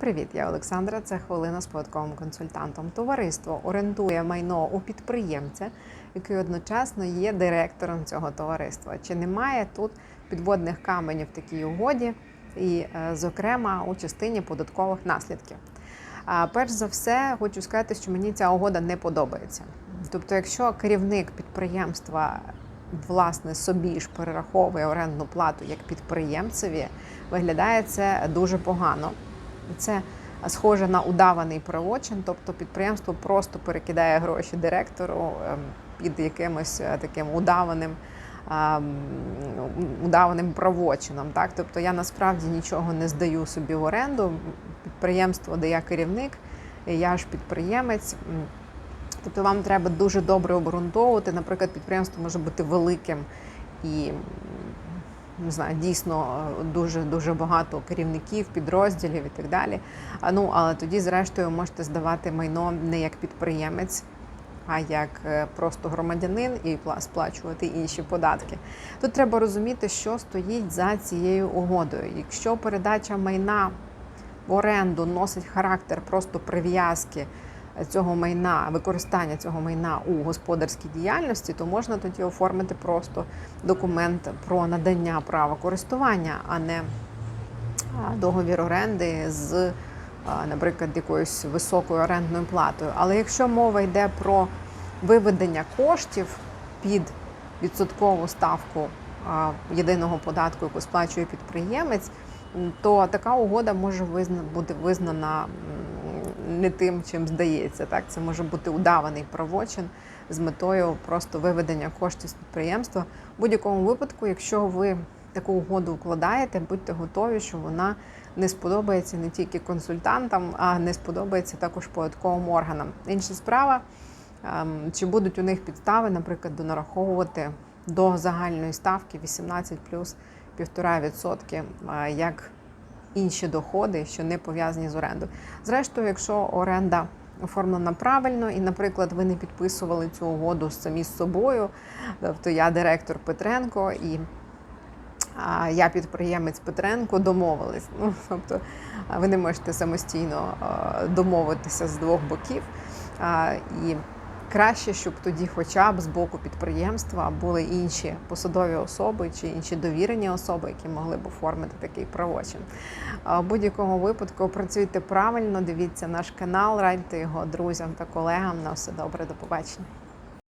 Привіт, я Олександра. Це хвилина з податковим консультантом. Товариство орендує майно у підприємця, який одночасно є директором цього товариства. Чи немає тут підводних каменів в такій угоді, і, е, зокрема, у частині податкових наслідків? А перш за все, хочу сказати, що мені ця угода не подобається. Тобто, якщо керівник підприємства власне собі ж перераховує орендну плату як підприємцеві, виглядає це дуже погано. Це схоже на удаваний правочин, тобто підприємство просто перекидає гроші директору ем, під якимось е, таким удаваним. ем, Удаваним правочином, так тобто я насправді нічого не здаю собі в оренду. Підприємство, де я керівник, я ж підприємець. Тобто вам треба дуже добре обґрунтовувати. Наприклад, підприємство може бути великим і не знаю, дійсно е, дуже дуже багато керівників, підрозділів і так далі. Ну але тоді, зрештою, можете здавати майно не як підприємець. А як е, просто громадянин і сплачувати інші податки. Тут треба розуміти, що стоїть за цією угодою. Якщо передача майна в оренду носить характер просто прив'язки цього майна, використання цього майна у господарській діяльності, то можна тоді оформити просто документ про надання права користування, а не договір оренди з, наприклад, якоюсь високою орендною платою. Але якщо мова йде про виведення коштів під відсоткову ставку єдиного податку, яку сплачує підприємець, то така угода може бути визнана не тим, чим здається. Так, це може бути удаваний правочин з метою просто виведення коштів з підприємства. В будь-якому випадку, якщо ви таку угоду укладаєте, будьте готові, що вона не сподобається не тільки консультантам, а не сподобається також податковим органам. Інша справа, ем, чи будуть у них підстави, наприклад, донараховувати до загальної ставки 18 плюс 1,5% е, як інші доходи, що не пов'язані з орендою. Зрештою, якщо оренда оформлена правильно, і, наприклад, ви не підписували цю угоду самі з собою, тобто я директор Петренко і а я підприємець Петренко домовились. Ну тобто ви не можете самостійно домовитися з двох боків. І краще, щоб тоді, хоча б з боку підприємства, були інші посадові особи чи інші довірені особи, які могли б оформити такий правочин. У будь-якому випадку працюйте правильно, дивіться наш канал, радьте його друзям та колегам. На все добре, до побачення.